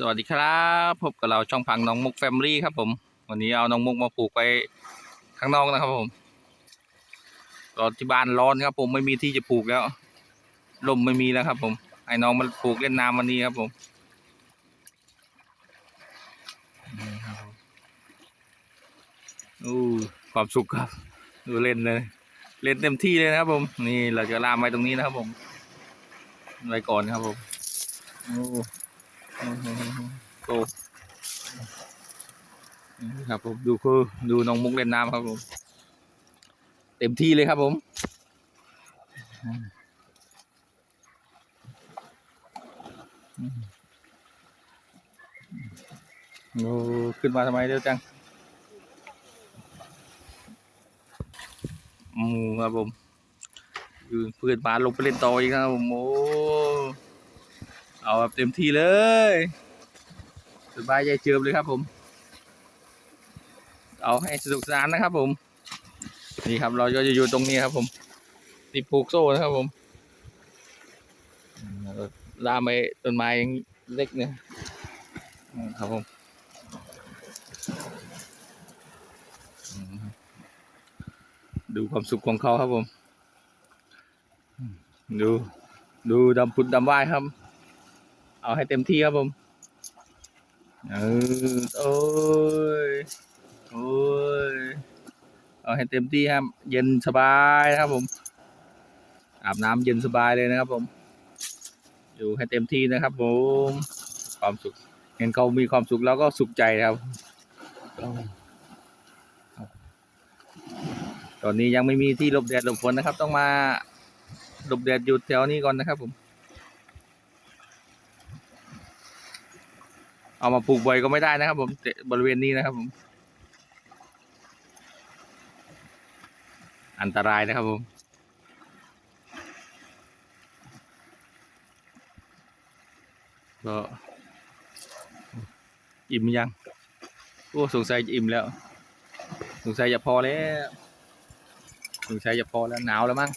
สวัสดีครับพบกับเราช่องพังน้องมุกแฟมลี่ครับผม วันนี้เอาน้องมุกมาปลูกไว้ข้างนอกนะครับผมตอนที่บ้านร้อนครับ ผมไม่มีที่จะปลูกแล้วลมไม่มีแล้วครับผมให้น้องมาปลูกเล่นน้ำวันนี้ครับผมนี่ครับผมอู้ความสุขครับ ดูเล่นเลย เล่นเต็มที่เลยนะครับ ผมนี่เราจะลามไว้ตรงนี้นะครับผมไว้ก่อนครับผมโอ้ โอ้นี่ครับผมดูคือดูน้องมุกเล่นน้ำครับผม เต็มที่เลยครับผมโอ้ขึ้นมาทำไมเร็วจังอืมครับผมคือเพื่อนมาลงไปเล่นต่ออีกครับผมโอ้ เอาแบบเต็มที่เลย สบายใจเจิมเลยครับผม เอาให้สนุกสนานนะครับผม นี่ครับเราจะอยู่ตรงนี้ครับผมติดปลูกโซ่นะครับผมลามไปต้นไม้เล็กเนี่ยครับผมดูความสุขของเขาครับผมอืมดู ดูดำพุดดำว่ายครับ เอาให้เต็มที่ครับผมเออโอ้ยโอ้ยเอาให้เต็มที่ครับ เย็นสบายนะครับผม อาบน้ำเย็นสบายเลยนะครับผม อยู่ให้เต็มที่นะครับผมความสุข เห็นเขามีความสุขแล้วก็สุขใจครับ ตอนนี้ยังไม่มีที่หลบแดดหลบฝนนะครับ ต้องมาหลบแดดอยู่แถวนี้ก่อนนะครับผม เอามาปลูกบ่อยก็ไม่ได้นะครับผมบริเวณนี้นะครับผม อันตรายนะครับผมก็อิ่มยังโอ้สงสัยจะอิ่มแล้ว สงสัยจะพอแล้วสงสัยจะพอแล้วหนาวแล้วมั้ง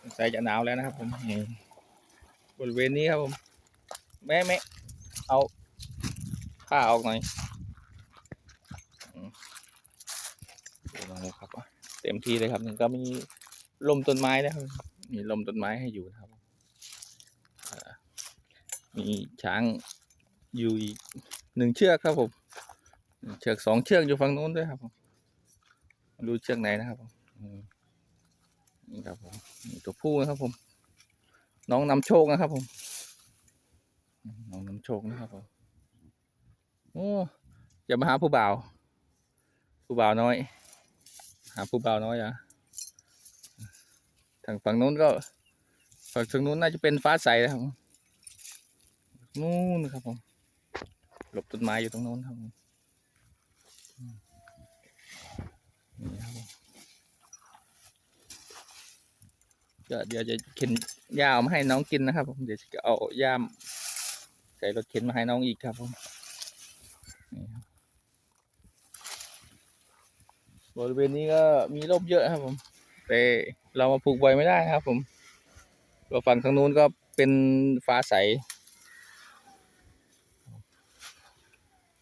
สงสัยจะหนาวแล้วนะครับผมบริเวณนี้ครับผมแม่แม่ เอาผ้าออกหน่อยมดูมาเลยครับเต็มที่เลยครับนี่ก็มีลมต้นไม้นะครับ มีลมต้นไม้ให้อยู่นะครับมีช้างอยู่อีกหนึ่งเชือกครับผมเชือกสองเชือกอยู่ฝั่งนู้นด้วยครับผมไม่รู้เชือกไหนนะครับผมนี่ครับผมตัวผู้นะครับผม น้องนำโชคนะครับผม น้องน้ำโชคนะครับผมโอ้จะมาหาผู้บ่าว ผู้บ่าวน้อย หาผู้บ่าวน้อยอะทางฝั่งนู้นก็ฝั่งทางนู้นน่าจะเป็นฟ้าใสนะครับนู่นนะครับผมหลบต้นไม้อยู่ตรงนู้นครับนี่ครับผมเดี๋ยวจะเข็นหญ้าเอามาให้น้องกินนะครับผมเดี๋ยวจะเอาหญ้าใส่รถเข็นมาให้น้องอีกครับผมนี่ครับบริเวณนี้ก็มีร่มเยอะครับผม แต่เรามาปลูกใบไม่ได้ครับ ผมก็ฝั่งทางนู้นก็เป็นฟ้าใส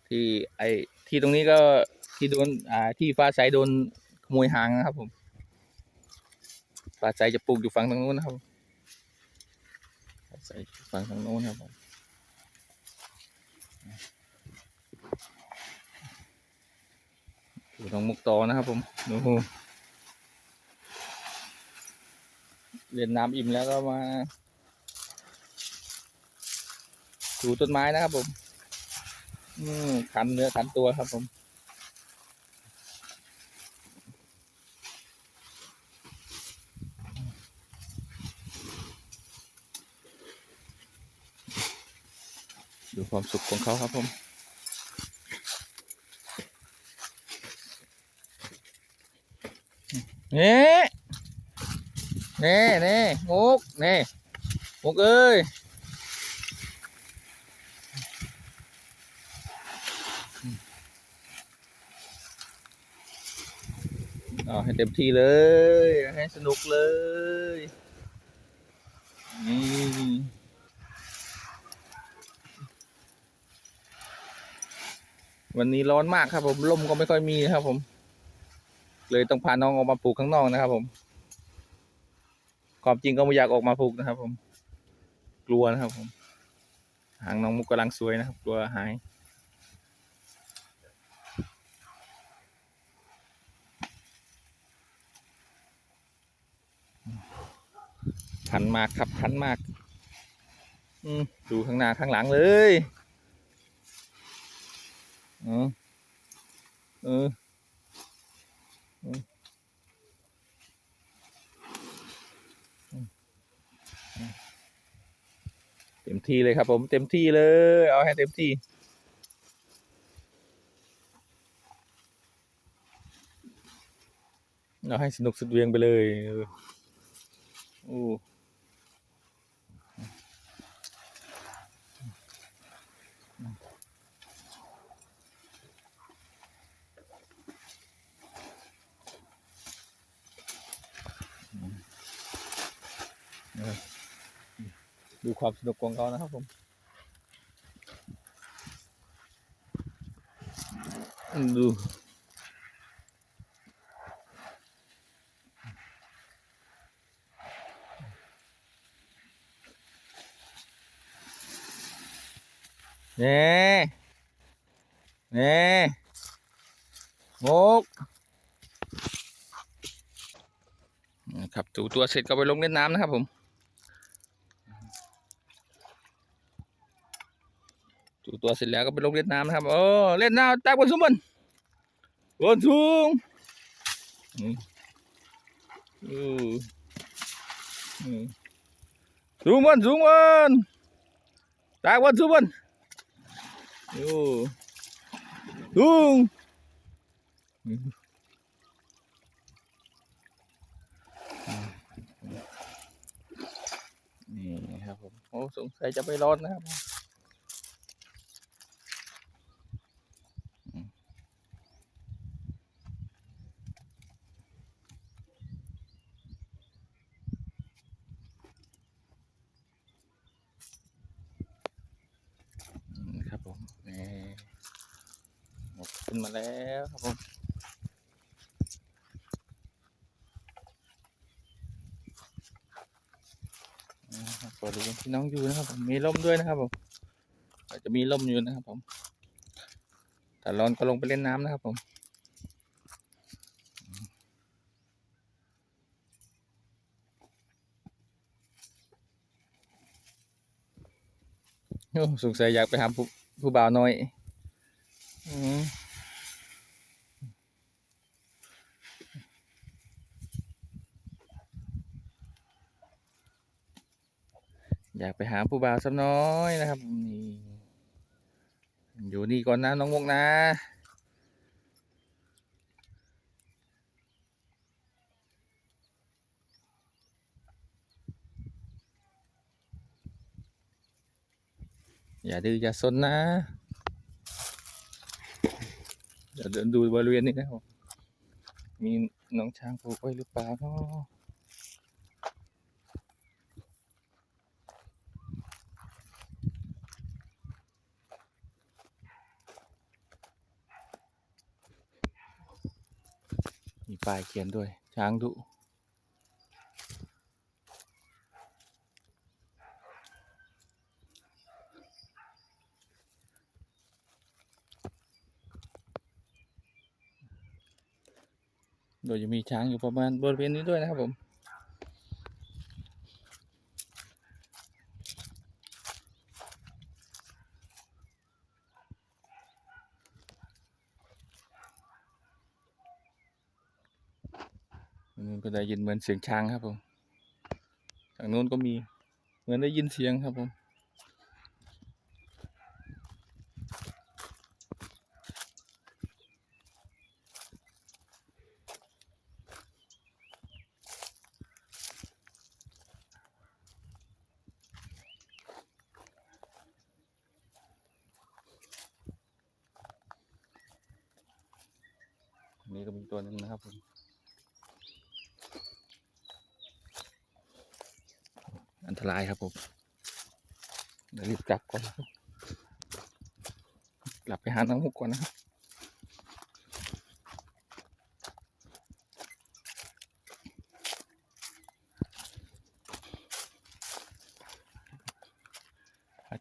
ที่ไอที่ตรงนี้ก็ที่โดนอ่าที่ฟ้าใสโดนขโมยหางนะครับ ผมฟ้าใสจะปลูกอยู่ฝั่งทางนู้นนะครับฟ้าใสฝั่งทางนู้นครับผม ดูน้องมุกตอนะครับผมดูเรียนน้ำอิ่มแล้วก็มาดูต้นไม้นะครับผมอืมขันเนื้อขันตัวครับผมดูความสุขของเขาครับผม นี่นี่นี่มุกนี่มุกเอ้ยเอให้เต็มที่เลย ให้สนุกเลยนี่วันนี้ร้อนมากครับผมลมก็ไม่ค่อยมีครับผม เลยต้องพาน้องออกมาปลูกข้างนอกนะครับ ผม ความจริงก็ไม่อยากออกมาปลูกนะครับ ผม กลัวนะครับ ผม หางน้องมุกกำลังสวยนะครับ กลัวหายพันมากครับพันมาก อืดูข้างหน้าข้างหลังเลยเออเออเอ เต็มที่เลยครับ ผมเต็มที่เลย เอาให้เต็มที่ เอาให้สนุกสุดเวียงไปเลยเอ ดูความสนุกของเขานะครับผมดูเน่เน่งกครับถูตัวเสร็จก็ไปลงเล่นน้ำนะครับผม จูตัวเสร็จแล้วก็ไปลงเล่นน้ำนะครับโอ้เล่นน้ำตักบนสูงบนบนสูงอืมอืออืมสูงบนสูงบนตักบนสูงบนโอ้สูงอืมนี่ครับผมโอ้สงสัยจะไปรอดนะครับ อืมครับผมนี่หมด ขึ้นมาแล้วครับผมอืมครับบริเวณที่น้องอยู่นะครับผมมีร่มด้วยนะครับผมอาจจะมีร่มอยู่นะครับผมถ้าร้อนก็ลงไปเล่นน้ำนะครับผมโอ้สงสัยอยากไปหาผู้ผู้บ่าวน้อย อืม อยากไปหาผู้บ่าวสักน้อยนะครับนี่อยู่นี่ก่อนนะน้องมกนะ อย่าดื้ออย่าซนนะเดี๋ยวเดินดูบริเวณนี้นะครับมีน้องช้างผูกไว้หรือเปล่าเนาะ ปลายเขียนด้วย ช้างดุโดยจะมีช้างอยู่ประมาณบริเวณนี้ด้วยนะครับผม ได้ยินเหมือนเสียงช้างครับผมทางโน้นก็มีเหมือนได้ยินเสียงครับผมนนี้ก็มีตัวหนึงนะครับผม ตรายครับผมเดี๋ยวรีบกลับก่อน กลับไปหาน้องมุกก่อนนะครับ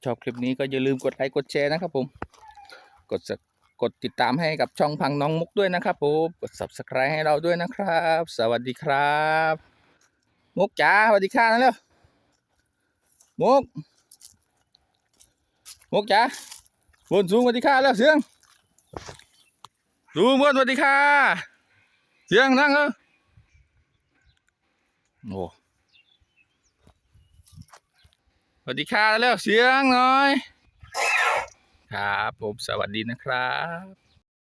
ชอบคลิปนี้ก็อย่าลืมกดไลค์กดแชร์นะครับผม กดกดติดตามให้กับช่องพังน้องมุกด้วยนะครับผมกด subscribe ให้เราด้วยนะครับ สวัสดีครับ มุกจ๋าสวัสดีค่ะนั่นแล้ว มุกมุกจ๋าบนสูงสวัสดีค่ะแล้วเสียงสูงบนสวัสดีค่ะเสียงนั่งเออโอ้สวัสดีค่ะแล้วเสียงหน่อย ครับผมสวัสดีนะครับ